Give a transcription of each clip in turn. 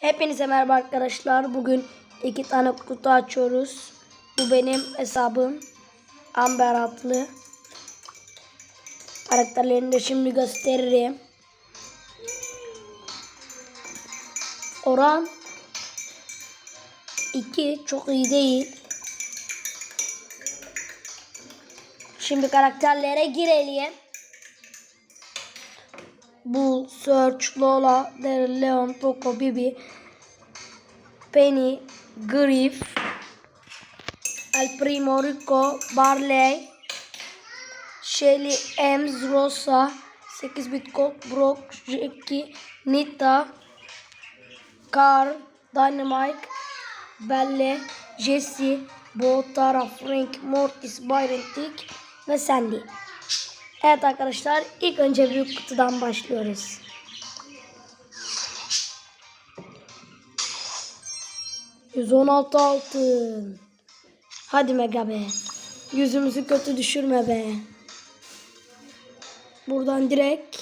Hepinize merhaba arkadaşlar. Bugün iki tane kutu açıyoruz. Bu benim hesabım. Amber adlı. Karakterlerini de şimdi gösteririm. Oran 2 çok iyi değil. Şimdi karakterlere girelim. Bull, Search, Lola, Daryl, Leon, Poco, Bibi, Penny, Griff, El Primo, Rico, Barley, Shelly, Ems, Rosa, 8 bit Colt, Brock, Jackie, Nita, Carl, Dynamite, Belle, Jesse, Bo, Tara, Frank, Mortis, Byron, Tick ve Sandy. Evet arkadaşlar ilk önce büyük kutudan başlıyoruz. ...116 altın. Hadi Mega be. Yüzümüzü kötü düşürme be. Buradan direkt...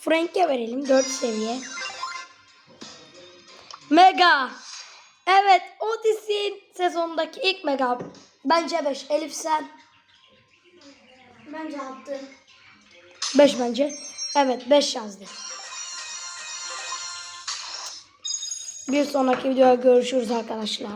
Frank'e verelim 4 seviye. Mega. Evet Odyssey'in sezondaki ilk Mega. Bence 5. Elif sen. Bence attı. 5 bence. Evet 5 yazdı. Bir sonraki videoda görüşürüz arkadaşlar.